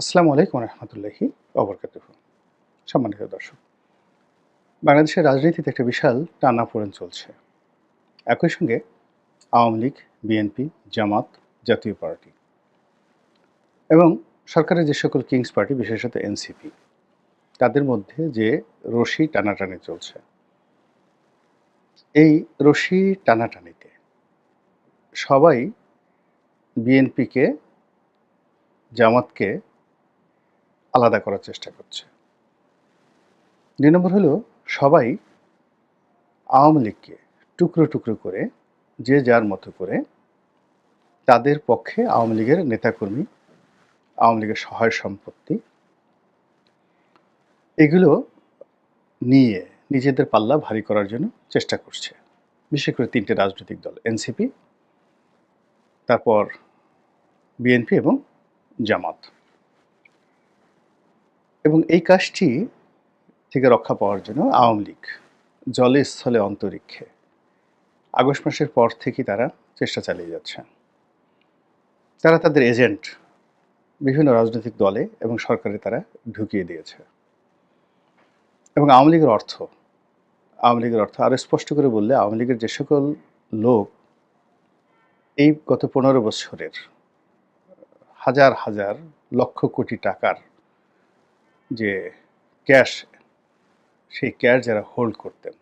আসসালামু আলাইকুম রহমতুল্লাহি অবরকাতুহ সম্মানিত দর্শক, বাংলাদেশের রাজনীতিতে একটা বিশাল টানাপোড়েন চলছে। একই সঙ্গে আওয়ামী লীগ, বিএনপি, জামাত জাতীয় পার্টি এবং সরকারের যে সকল কিংস পার্টি, বিশেষত এনসিপি, তাদের মধ্যে যে রশি টানাটানি চলছে, এই রশি টানাটানিতে সবাই বিএনপিকে, জামাতকে আলাদা করার চেষ্টা করছে। দুই নম্বর হলো সবাই আওয়ামী লীগকে টুকরো টুকরো করে, যে যার মতো করে তাদের পক্ষে আওয়ামী লীগের নেতাকর্মী, আওয়ামী লীগের সহায় সম্পত্তি, এগুলো নিয়ে নিজেদের পাল্লা ভারী করার জন্য চেষ্টা করছে। বিশেষ করে তিনটে রাজনৈতিক দল, এনসিপি, তারপর বিএনপি এবং জামাত। এবং এই কাজটি থেকে রক্ষা পাওয়ার জন্য আওয়ামী লীগ জলে স্থলে অন্তরিক্ষে আগস্ট মাসের পর থেকেই তারা চেষ্টা চালিয়ে যাচ্ছে। তারা তাদের এজেন্ট বিভিন্ন রাজনৈতিক দলে এবং সরকারে তারা ঢুকিয়ে দিয়েছে। এবং আওয়ামী লীগের অর্থ, আওয়ামী লীগের অর্থ আরও স্পষ্ট করে বললে আওয়ামী লীগের যে সকল লোক এই গত পনেরো বছরের হাজার হাজার লক্ষ কোটি টাকার যে ক্যাশ, সেই ক্যাশ যারা হোল্ড করতেন।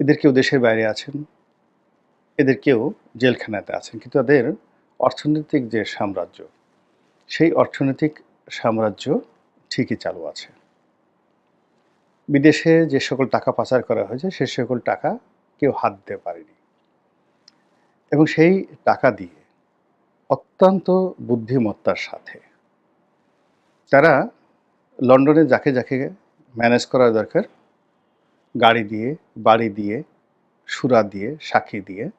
এদের কেউ দেশের বাইরে আছেন, এদের কেউ জেলখানাতে আছেন, কিন্তু তাদের অর্থনৈতিক যে সাম্রাজ্য, সেই অর্থনৈতিক সাম্রাজ্য ঠিকই চালু আছে। বিদেশে যে সকল টাকা পাচার করা হয়েছে, সে সকল টাকা কেউ হাত দিতে পারেনি। এবং সেই টাকা দিয়ে অত্যন্ত বুদ্ধিমত্তার সাথে তারা লন্ডনে যাকে যাকে ম্যানেজ করা দরকার, গাড়ি দিয়ে, বাড়ি দিয়ে, সুরা দিয়ে, সাক্ষী দিয়ে,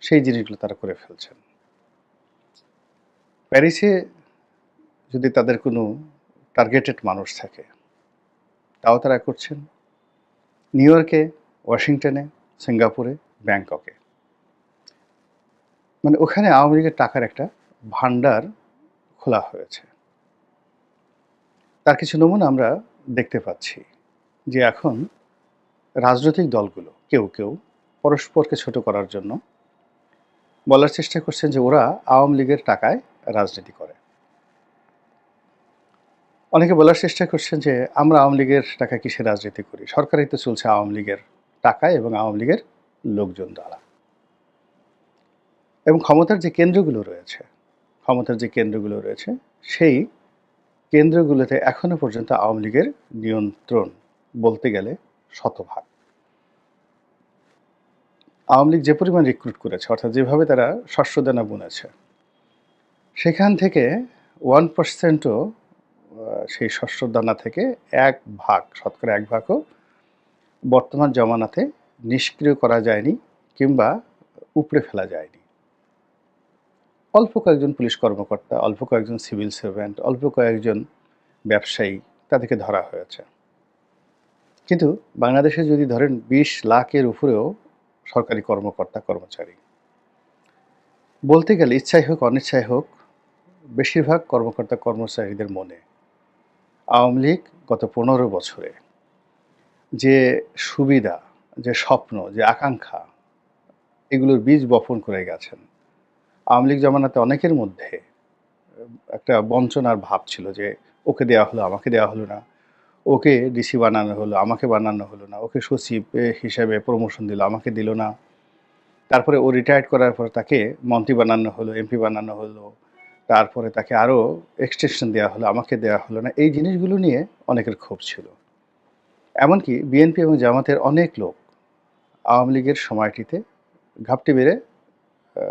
সেই জিনিসগুলো তারা করে ফেলছেন। প্যারিসে যদি তাদের কোনো টার্গেটেড মানুষ থাকে, তাও তারা করছেন। নিউ ইয়র্কে, ওয়াশিংটনে, সিঙ্গাপুরে, ব্যাংককে। মানে ওখানে আওয়ামী লীগের টাকার একটা ভান্ডার খোলা হয়েছে। তার কিছু নমুনা আমরা দেখতে পাচ্ছি যে এখন রাজনৈতিক দলগুলো, কেউ কেউ পরস্পরকে ছোট করার জন্য বলার চেষ্টা করছেন যে ওরা আওয়ামী লীগের টাকায় রাজনীতি করে। অনেকে বলার চেষ্টা করছেন যে আমরা আওয়ামী লীগের টাকা কিসে রাজনীতি করি? সরকারই তো চলছে আওয়ামী লীগের টাকায় এবং আওয়ামী লীগের লোকজন দ্বারা। এবং ক্ষমতার যে কেন্দ্রগুলো রয়েছে, ক্ষমতার যে কেন্দ্রগুলো রয়েছে, সেই কেন্দ্রগুলোতে এখনও পর্যন্ত আওয়ামী লীগের নিয়ন্ত্রণ বলতে গেলে শতভাগ। আওয়ামী লীগ যে পরিমাণ রিক্রুট করেছে, অর্থাৎ যেভাবে তারা শস্যদানা বুনেছে, সেখান থেকে ওয়ান পার্সেন্টও সেই শস্যদানা থেকে এক ভাগ, শতকরা এক ভাগও বর্তমান জমানাতে নিষ্ক্রিয় করা যায়নি কিংবা উপড়ে ফেলা যায়নি। অল্প কয়েকজন পুলিশ কর্মকর্তা, অল্প কয়েকজন সিভিল সার্ভেন্ট অল্প কয়েকজন ব্যবসায়ী তাদেরকে ধরা হয়েছে। কিন্তু বাংলাদেশে যদি ধরেন বিশ লাখের উপরেও সরকারি কর্মকর্তা, কর্মচারী, বলতে গেলে ইচ্ছাই হোক, অনিচ্ছাই হোক, বেশিরভাগ কর্মকর্তা, কর্মচারীদের মনে আওয়ামী লীগ গত পনেরো বছরে যে সুবিধা, যে স্বপ্ন, যে আকাঙ্ক্ষা, এগুলোর বীজ বপন করে গেছেন। আওয়ামী লীগ জমানাতে অনেকের মধ্যে একটা বঞ্চনার ভাব ছিল যে ওকে দেওয়া হলো, আমাকে দেওয়া হলো না। ওকে ডিসি বানানো হলো, আমাকে বানানো হলো না। ওকে সচিব হিসাবে প্রমোশন দিল, আমাকে দিল না। তারপরে ও রিটায়ার্ড করার পর তাকে মন্ত্রী বানানো হলো এমপি বানানো হলো। তারপরে তাকে আরও এক্সটেনশন দেওয়া হলো, আমাকে দেওয়া হলো না। এই জিনিসগুলো নিয়ে অনেকের ক্ষোভ ছিল। এমনকি বিএনপি এবং জামাতের অনেক লোক আওয়ামী লীগের সময়টিতে ঘাপটি বেড়ে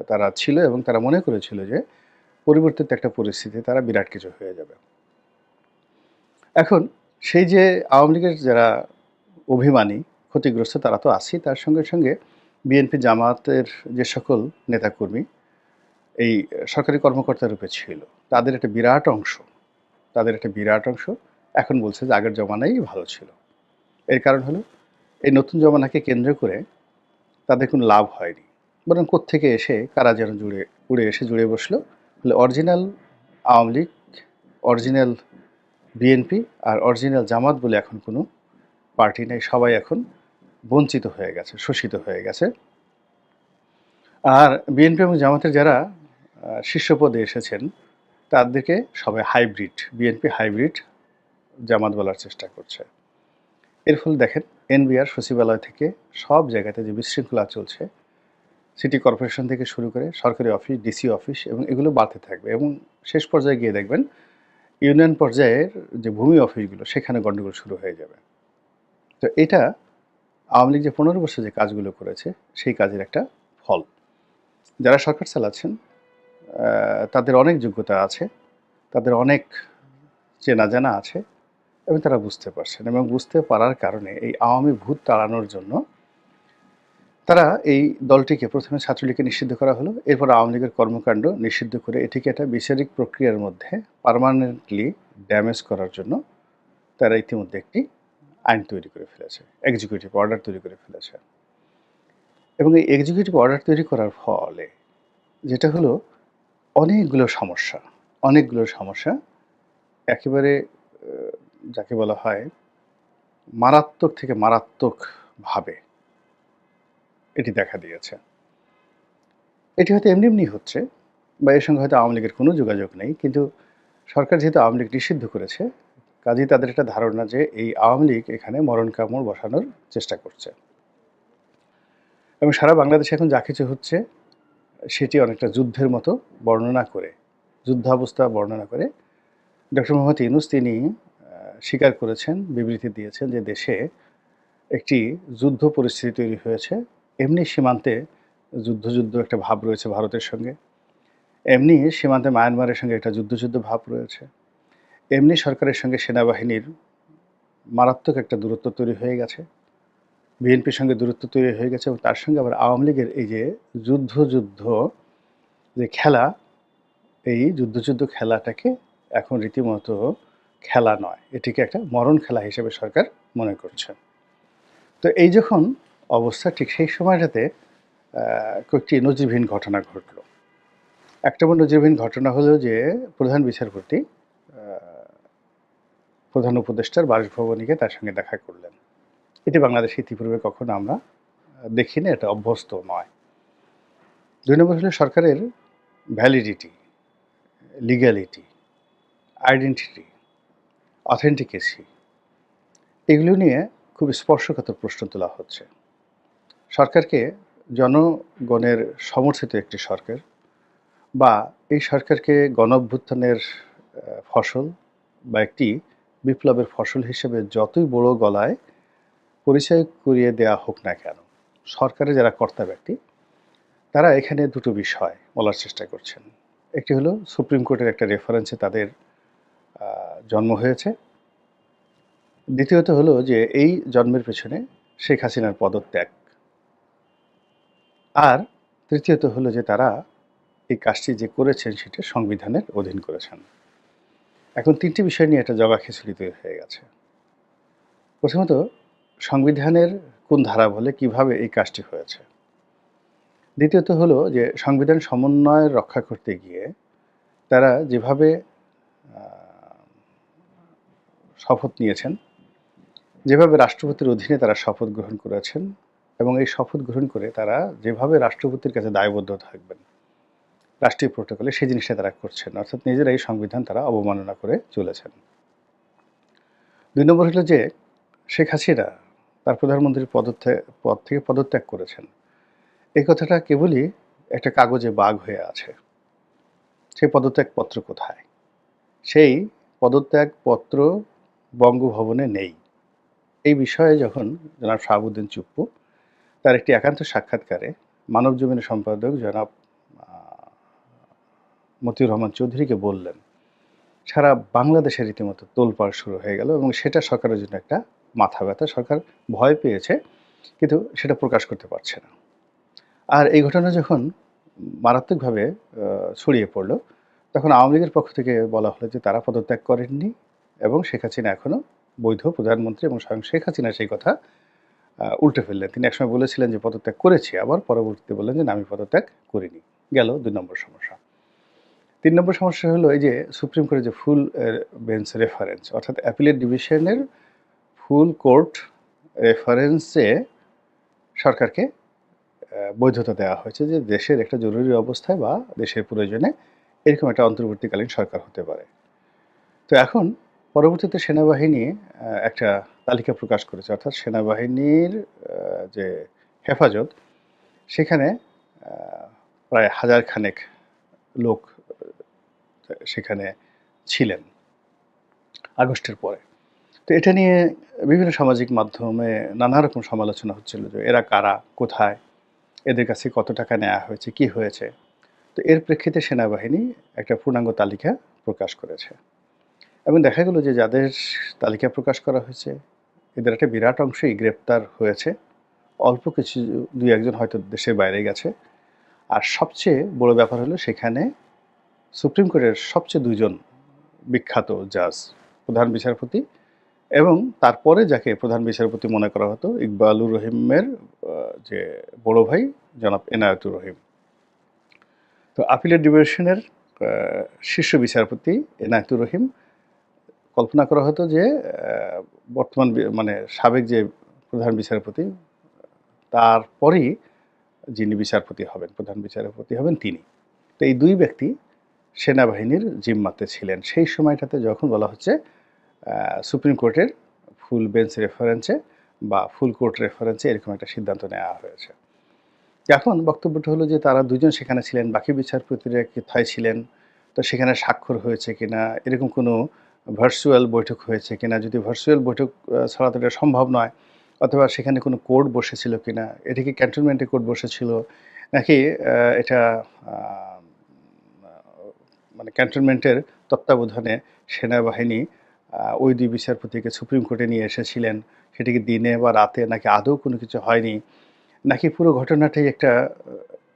তারা ছিল এবং তারা মনে করেছিল যে পরিবর্তিত একটা পরিস্থিতি তারা বিরাট কিছু হয়ে যাবে। এখন সেই যে আওয়ামী লীগের যারা অভিমানী, ক্ষতিগ্রস্ত তারা তো আছেই, তার সঙ্গে সঙ্গে বিএনপি জামাতের যে সকল নেতাকর্মী, এই সরকারি কর্মকর্তা রূপে ছিল, তাদের একটা বিরাট অংশ, তাদের একটা বিরাট অংশ এখন বলছে যে আগের জমানাই ভালো ছিল। এর কারণ হলো, এই নতুন জমানাকে কেন্দ্র করে তাদের কোনো লাভ হয়নি। বরং কোত্থেকে এসে, কারা যেন জুড়ে, উড়ে এসে জুড়ে বসল ফলে original Awami League, original BNP আর অরিজিনাল জামাত বলে এখন কোনো পার্টি নেই। সবাই এখন বঞ্চিত হয়ে গেছে, শোষিত হয়ে গেছে। আর বিএনপি এবং জামাতের যারা শীর্ষ পদে এসেছেন, তাদেরকে সবাই হাইব্রিড, বিএনপি হাইব্রিড জামাত বলার চেষ্টা করছে। এর ফলে দেখেন, এনবিআর সচিবালয় থেকে সব জায়গাতে যে বিশৃঙ্খলা চলছে সিটি কর্পোরেশন থেকে শুরু করে সরকারি অফিস, ডিসি অফিস এবং এগুলো বাড়তে থাকবে এবং শেষ পর্যায়ে গিয়ে দেখবেন ইউনিয়ন পর্যায়ের যে ভূমি অফিসগুলো, সেখানে গণ্ডগোল শুরু হয়ে যাবে। তো এটা আওয়ামী লীগ যে পনেরো বছর যে কাজগুলো করেছে, সেই কাজের একটা ফল। যারা সরকার চালাচ্ছেন তাদের অনেক যোগ্যতা আছে, তাদের অনেক চেনা জানা আছে এবং তারা বুঝতে পারছেন এবং বুঝতে পারার কারণে এই আওয়ামী ভূত তাড়ানোর জন্য তারা এই দলটিকে প্রথমে ছাত্রলীগকে নিষিদ্ধ করা হলো, এরপর আওয়ামী লীগের কর্মকাণ্ড নিষিদ্ধ করে এটিকে একটা বিচারিক প্রক্রিয়ার মধ্যে পার্মানেন্টলি ড্যামেজ করার জন্য তারা ইতিমধ্যে একটি আইন তৈরি করে ফেলেছে এক্সিকিউটিভ অর্ডার তৈরি করে ফেলেছে। এবং এই এক্সিকিউটিভ অর্ডার তৈরি করার ফলে যেটা হলো, অনেকগুলো সমস্যা অনেকগুলো সমস্যা, একেবারে যাকে বলা হয় মারাত্মক থেকে মারাত্মকভাবে এটি দেখা দিয়েছে। এটি হয়তো এমনি এমনি হচ্ছে বা এর সঙ্গে হয়তো আওয়ামী লীগের কোনো যোগাযোগ নেই, কিন্তু সরকার যেহেতু আওয়ামী লীগ নিষিদ্ধ করেছে, কাজেই তাদের একটা ধারণা যে এই আওয়ামী লীগ এখানে মরণ কামড় বসানোর চেষ্টা করছে। এবং সারা বাংলাদেশে এখন যা কিছু হচ্ছে, সেটি অনেকটা যুদ্ধের মতো বর্ণনা করে, যুদ্ধাবস্থা বর্ণনা করে। ডক্টর মোহাম্মদ ইউনুস তিনি স্বীকার করেছেন, বিবৃতি দিয়েছেন যে দেশে একটি যুদ্ধ পরিস্থিতি তৈরি হয়েছে। এমনি সীমান্তে যুদ্ধ যুদ্ধ একটা ভাব রয়েছে ভারতের সঙ্গে। এমনি সীমান্তে মায়ানমারের সঙ্গে একটা যুদ্ধ যুদ্ধ ভাব রয়েছে। এমনি সরকারের সঙ্গে সেনাবাহিনীর মারাত্মক একটা দূরত্ব তৈরি হয়ে গেছে। বিএনপির সঙ্গে দূরত্ব তৈরি হয়ে গেছে এবং তার সঙ্গে আবার আওয়ামী লীগের এই যে যুদ্ধ যুদ্ধ যে খেলা, এই যুদ্ধ যুদ্ধ খেলাটাকে এখন রীতিমতো খেলা নয়, এটিকে একটা মরণ খেলা হিসেবে সরকার মনে করছে। তো এই যখন অবস্থা, ঠিক সেই সময়টাতে কয়েকটি নজিরবিহীন ঘটনা ঘটল। একটা নজিরবিহীন ঘটনা হলো যে, প্রধান বিচারপতি প্রধান উপদেষ্টার বাসভবনীকে তার সঙ্গে দেখা করলেন। এটি বাংলাদেশে ইতিপূর্বে কখনো আমরা দেখিনি, এটা অভ্যস্ত নয়। দুই নম্বর হলো সরকারের ভ্যালিডিটি লিগ্যালিটি আইডেন্টিটি অথেন্টিকেসি এগুলো নিয়ে খুব স্পর্শকাতর প্রশ্ন তোলা হচ্ছে। সরকারকে জনগণের সমর্থিত একটি সরকার বা এই সরকারকে গণঅভ্যুত্থানের আহ, ফসল বা একটি বিপ্লবের ফসল হিসেবে যতই বড় গলায় পরিচয় করিয়ে দেয়া হোক না কেন সরকারের যারা কর্তা ব্যক্তি তারা এখানে দুটো বিষয় বলার চেষ্টা করছেন। একটি হলো সুপ্রিম কোর্টের একটা রেফারেন্সে তাদের জন্ম হয়েছে। দ্বিতীয়ত হলো যে এই জন্মের পেছনে শেখ হাসিনার পদত্যাগ। আর তৃতীয়ত হলো যে তারা এই কাজটি যে করেছেন সেটা সংবিধানের অধীন করেছেন। এখন তিনটি বিষয় নিয়ে একটা জগা খিচুড়ি তৈরি হয়ে গেছে। প্রথমত, সংবিধানের কোন ধারা বলে কীভাবে এই কাজটি হয়েছে? দ্বিতীয়ত হলো যে সংবিধান সমন্বয় রক্ষা করতে গিয়ে তারা যেভাবে শপথ নিয়েছেন, যেভাবে রাষ্ট্রপতির অধীনে তারা শপথ গ্রহণ করেছেন এবং এই শপথ গ্রহণ করে তারা যেভাবে রাষ্ট্রপতির কাছে দায়বদ্ধ থাকবেন, রাষ্ট্রীয় প্রোটোকলে সেই জিনিসটা তারা করছেন। অর্থাৎ নিজেরা এই সংবিধান তারা অবমাননা করে চলেছেন। দুই নম্বর হলো যে, শেখ হাসিনা তার প্রধানমন্ত্রীর পদত্যাগ, পদ থেকে পদত্যাগ করেছেন। এই কথাটা কেবলই একটা কাগজে বাঘ হয়ে আছে। সেই পদত্যাগপত্র কোথায়? সেই পদত্যাগপত্র বঙ্গভবনে নেই। এই বিষয়ে যখন জনাব শাহাবুদ্দিন চুপ্পু তার একটি একান্ত সাক্ষাৎকারে মানব জমিনের সম্পাদক জনাব মতিউর রহমান চৌধুরীকে বললেন, সারা বাংলাদেশের রীতিমতো তোলপাড় শুরু হয়ে গেল এবং সেটা সরকারের জন্য একটা মাথা ব্যথা। সরকার ভয় পেয়েছে, কিন্তু সেটা প্রকাশ করতে পারছে না। আর এই ঘটনা যখন মারাত্মকভাবে ছড়িয়ে পড়ল, তখন আওয়ামী লীগের পক্ষ থেকে বলা হলো যে তারা পদত্যাগ করেননি এবং শেখ হাসিনা এখনও বৈধ প্রধানমন্ত্রী এবং স্বয়ং শেখ হাসিনা সেই কথা উল্টে ফেললেন। তিনি একসময় বলেছিলেন যে, পদত্যাগ করেছি, আবার পরবর্তীতে বললেন যে আমি পদত্যাগ করিনি। গেল দুই নম্বর সমস্যা। তিন নম্বর সমস্যা হলো এই যে, সুপ্রিম কোর্টের যে ফুল বেঞ্চ রেফারেন্স অর্থাৎ অ্যাপিলেট ডিভিশনের ফুল কোর্ট রেফারেন্সে সরকারকে বৈধতা দেওয়া হয়েছে যে, দেশের একটা জরুরি অবস্থায় বা দেশের প্রয়োজনে এরকম একটা অন্তর্বর্তীকালীন সরকার হতে পারে। তো এখন পরবর্তীতে সেনাবাহিনী একটা তালিকা প্রকাশ করেছে, অর্থাৎ সেনাবাহিনীর যে হেফাজত, সেখানে প্রায় হাজার খানেক লোক সেখানে ছিলেন আগস্টের পরে। তো এটা নিয়ে বিভিন্ন সামাজিক মাধ্যমে নানা রকম সমালোচনা হচ্ছিল যে এরা কারা, কোথায়, এদের কাছে কত টাকা নেওয়া হয়েছে, কি হয়েছে। তো এর প্রেক্ষিতে সেনাবাহিনী একটা পূর্ণাঙ্গ তালিকা প্রকাশ করেছে। এবং দেখা গেল যে যাদের তালিকা প্রকাশ করা হয়েছে, এদের একটা বিরাট অংশই গ্রেপ্তার হয়েছে। অল্প কিছু, দুই একজন হয়তো দেশের বাইরে গেছে। আর সবচেয়ে বড় ব্যাপার হলো সেখানে সুপ্রিম কোর্টের সবচেয়ে দুজন বিখ্যাত জাজ, প্রধান বিচারপতি এবং তারপরে যাকে প্রধান বিচারপতি মনে করা হতো, ইকবালুর রহিমের যে বড় ভাই জনাব এনায়েতুর রহিম। তো আপিলের ডিভিশনের শীর্ষ বিচারপতি এনায়েতুর রহিম কল্পনা করা হতো যে বর্তমান মানে সাবেক যে প্রধান বিচারপতি, তারপরেই যিনি বিচারপতি হবেন, প্রধান বিচারপতি হবেন তিনি। তো এই দুই ব্যক্তি সেনাবাহিনীর জিম্মাতে ছিলেন। সেই সময়টাতে যখন বলা হচ্ছে সুপ্রিম কোর্টের ফুল বেঞ্চ রেফারেন্সে বা ফুল কোর্ট রেফারেন্সে এরকম একটা সিদ্ধান্ত নেওয়া হয়েছে। এখন বক্তব্যটা হলো যে, তারা দুজন সেখানে ছিলেন, বাকি বিচারপতিরা কোথায় ছিলেন, তো সেখানে স্বাক্ষর হয়েছে কিনা, এরকম কোনো ভার্চুয়াল বৈঠক হয়েছে কিনা, যদি ভার্চুয়াল বৈঠক ছাড়া তো এটা সম্ভব নয়, অথবা সেখানে কোনো কোর্ট বসেছিল কিনা, এটা কি ক্যান্টনমেন্টে কোর্ট বসেছিল, নাকি এটা মানে ক্যান্টনমেন্টের তত্ত্বাবধানে সেনাবাহিনী ওই দুই বিচারপতিকে সুপ্রিম কোর্টে নিয়ে এসেছিলেন সেটি কি দিনে বা রাতে নাকি আদৌ কোনো কিছু হয়নি, নাকি পুরো ঘটনাটাই একটা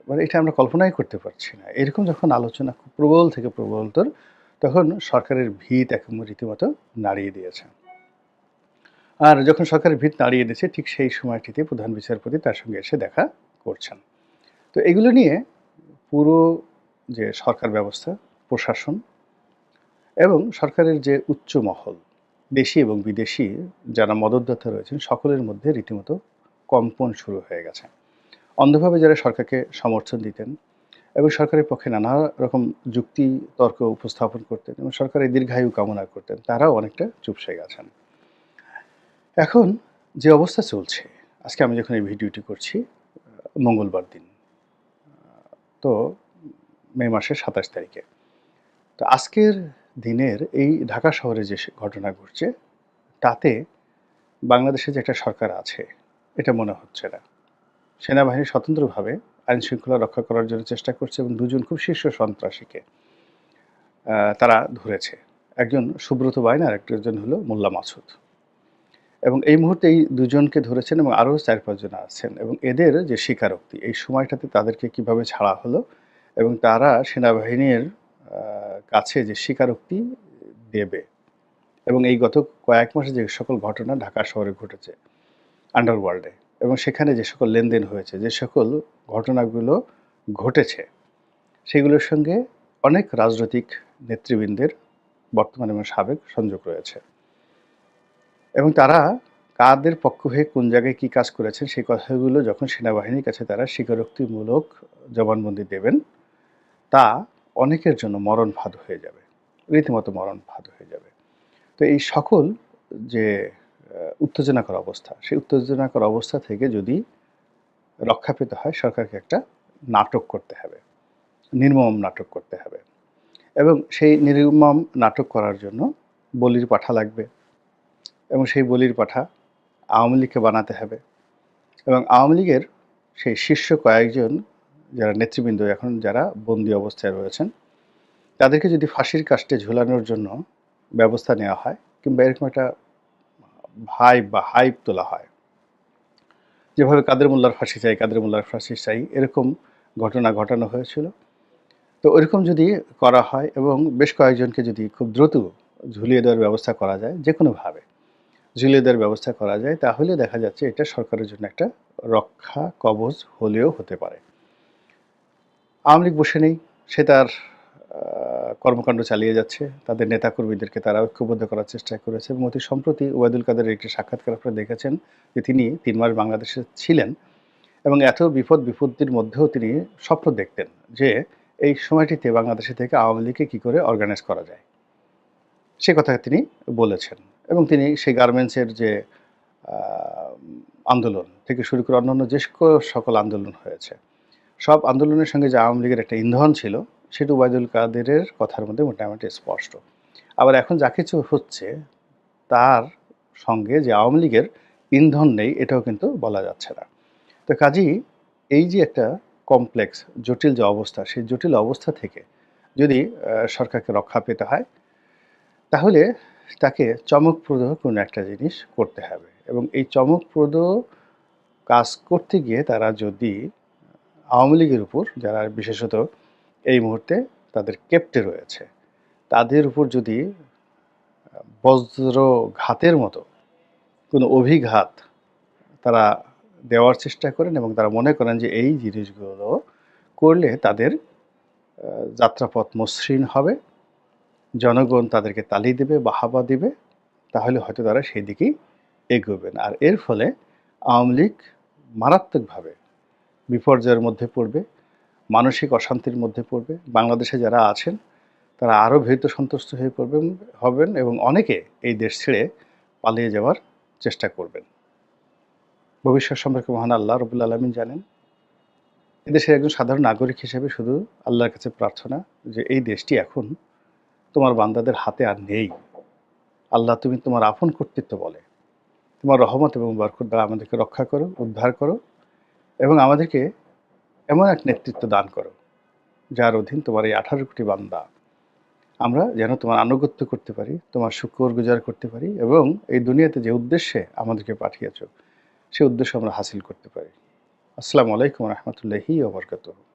মানে এটা আমরা কল্পনাই করতে পারছি না। এরকম যখন আলোচনা খুব প্রবল থেকে প্রবলতর তখন সরকারের ভিত একদম রীতিমতো নাড়িয়ে দিয়েছে। আর যখন সরকারের ভিত নাড়িয়ে দিয়েছে, ঠিক সেই সময়টিতে প্রধান বিচারপতি তার সঙ্গে এসে দেখা করছেন। তো এগুলো নিয়ে পুরো যে সরকার ব্যবস্থা, প্রশাসন এবং সরকারের যে উচ্চ মহল, দেশি এবং বিদেশি যারা মদতদাতা রয়েছেন, সকলের মধ্যে রীতিমতো কম্পন শুরু হয়ে গেছে। অন্ধভাবে যারা সরকারকে সমর্থন দিতেন এবং সরকারের পক্ষে নানা রকম যুক্তি, তর্ক উপস্থাপন করতেন এবং সরকারের দীর্ঘায়ু কামনা করতেন। তারাও অনেকটা চুপসে গেছেন। এখন যে অবস্থা চলছে, আজকে আমি যখন এই ভিডিওটি করছি মঙ্গলবার দিন তো মে মাসের সাতাশ তারিখে। তো আজকের দিনের এই ঢাকা শহরে যে ঘটনা ঘটছে, তাতে বাংলাদেশে যে একটা সরকার আছে, এটা মনে হচ্ছে না। সেনাবাহিনী স্বতন্ত্রভাবে আইন শৃঙ্খলা রক্ষা করার জন্য চেষ্টা করছে এবং দুজন খুব শীর্ষ সন্ত্রাসীকে তারা ধরেছে। একজন সুব্রত বাইন আর একজন হলো মোল্লা মাসুদ। এবং এই মুহূর্তে এই দুজনকে ধরেছেন এবং আরও চার পাঁচজন আছেন এবং এদের যে স্বীকারোক্তি, এই সময়টাতে তাদেরকে কীভাবে ছাড়া হলো এবং তারা সেনাবাহিনীর কাছে যে স্বীকারোক্তি দেবে এবং এই গত কয়েক মাসে যে সকল ঘটনা ঢাকা শহরে ঘটেছে আন্ডারওয়ার্ল্ডে এবং সেখানে যে সকল লেনদেন হয়েছে, যে সকল ঘটনাগুলো ঘটেছে, সেগুলোর সঙ্গে অনেক রাজনৈতিক নেতৃবৃন্দের বর্তমান এবং সাবেক সংযোগ রয়েছে। এবং তারা কাদের পক্ষ হয়ে কোন জায়গায় কী কাজ করেছেন, সেই কথাগুলো যখন সেনাবাহিনীর কাছে তারা স্বীকারোক্তিমূলক জবানবন্দি দেবেন, তা অনেকের জন্য মরণ ফাঁদ হয়ে যাবে, রীতিমতো মরণ ফাঁদ হয়ে যাবে। তো এই সকল যে উত্তেজনাকর অবস্থা। সেই উত্তেজনাকর অবস্থা থেকে যদি রক্ষা পেতে হয়, সরকারকে একটা নাটক করতে হবে। নির্মম নাটক করতে হবে। এবং সেই নির্মম নাটক করার জন্য বলির পাঠা লাগবে। এবং সেই বলির পাঠা আওয়ামী লীগকে বানাতে হবে। এবং আওয়ামী লীগের সেই শীর্ষ কয়েকজন যারা নেতৃবৃন্দ, এখন যারা বন্দি অবস্থায় রয়েছেন, তাদেরকে যদি ফাঁসির কাস্টে ঝুলানোর জন্য ব্যবস্থা নেওয়া হয়, কিংবা এরকম একটা ভাই বা হাইপ তোলা হয়। যেভাবে কাদের মোল্লার ফাঁসি চাই, কাদের মোল্লার ফাঁসি চাই, এরকম ঘটনা ঘটানো হয়েছিল। তো ওইরকম যদি করা হয় এবং বেশ কয়েকজনকে যদি খুব দ্রুত ঝুলিয়ে দেওয়ার ব্যবস্থা করা যায় যে কোনোভাবে ঝুলিয়ে দেওয়ার ব্যবস্থা করা যায়, তাহলে দেখা যাচ্ছে এটা সরকারের জন্য একটা রক্ষা কবচ হলেও হতে পারে। আওয়ামী লীগ বসে নেই, সে তার কর্মকাণ্ড চালিয়ে যাচ্ছে। তাদের নেতাকর্মীদেরকে তারা ঐক্যবদ্ধ করার চেষ্টা করেছে এবং অতি সম্প্রতি ওবায়দুল কাদের একটি সাক্ষাৎকার আপনারা দেখেছেন যে তিনি তিন মাস বাংলাদেশে ছিলেন এবং এত বিপদ বিপত্তির মধ্যেও তিনি স্বপ্ন দেখতেন যে এই সময়টিতে বাংলাদেশে থেকে আওয়ামী লীগকে কী করে অর্গানাইজ করা যায়। সে কথা তিনি বলেছেন এবং তিনি সেই গার্মেন্টসের যে আন্দোলন থেকে শুরু করে অন্যান্য যে সকল- সকল আন্দোলন হয়েছে, সব আন্দোলনের সঙ্গে যে আওয়ামী লীগের একটা ইন্ধন ছিল সেটা উবায়দুল কাদেরের কথার মধ্যে মোটামুটি স্পষ্ট। আবার এখন যা কিছু হচ্ছে, তার সঙ্গে যে আওয়ামী লীগের ইন্ধন নেই, এটাও কিন্তু বলা যাচ্ছে না। তো কাজেই এই যে একটা কমপ্লেক্স জটিল যে অবস্থা, সেই জটিল অবস্থা থেকে যদি সরকারকে রক্ষা পেতে হয়, তাহলে তাকে চমকপ্রদ কোনো একটা জিনিস করতে হবে। এবং এই চমকপ্রদ কাজ করতে গিয়ে তারা যদি আওয়ামী লীগের উপর, যারা বিশেষত এই মুহূর্তে তাদের কেপ্টে রয়েছে। তাদের উপর যদি বজ্রঘাতের মতো কোনো অভিঘাত তারা দেওয়ার চেষ্টা করেন এবং তারা মনে করেন যে এই জিনিসগুলো করলে তাদের যাত্রাপথ মসৃণ হবে, জনগণ তাদেরকে তালি দেবে, বাহাবা দিবে, তাহলে হয়তো তারা সেই দিকেই এগোবেন আর এর ফলে আওয়ামী লীগ মারাত্মকভাবে বিপর্যয়ের মধ্যে পড়বে। মানসিক অশান্তির মধ্যে পড়বে। বাংলাদেশে যারা আছেন, তারা আরও ভীত সন্তুষ্ট হয়ে পড়বেন, হবেন এবং অনেকে এই দেশ ছেড়ে পালিয়ে যাওয়ার চেষ্টা করবেন। ভবিষ্যৎ সম্পর্কে মহান আল্লাহ রবুল আলমিন জানেন এদেশের একজন সাধারণ নাগরিক হিসেবে শুধু আল্লাহর কাছে প্রার্থনা যে এই দেশটি এখন তোমার বান্দাদের হাতে আর নেই। আল্লাহ তুমি তোমার আপন কর্তৃত্ব বলে। তোমার রহমত এবং বরকত দ্বারা আমাদেরকে রক্ষা করো, উদ্ধার করো এবং আমাদেরকে এমন এক নেতৃত্ব দান করো, যার অধীন তোমার এই আঠারো কোটি বান্দা। আমরা যেন তোমার আনুগত্য করতে পারি, তোমার শুকর গুজার করতে পারি এবং এই দুনিয়াতে যে উদ্দেশ্যে আমাদেরকে পাঠিয়েছ, সে উদ্দেশ্য আমরা হাসিল করতে পারি। আসসালামু আলাইকুম রহমতুল্লাহি ওবরকাত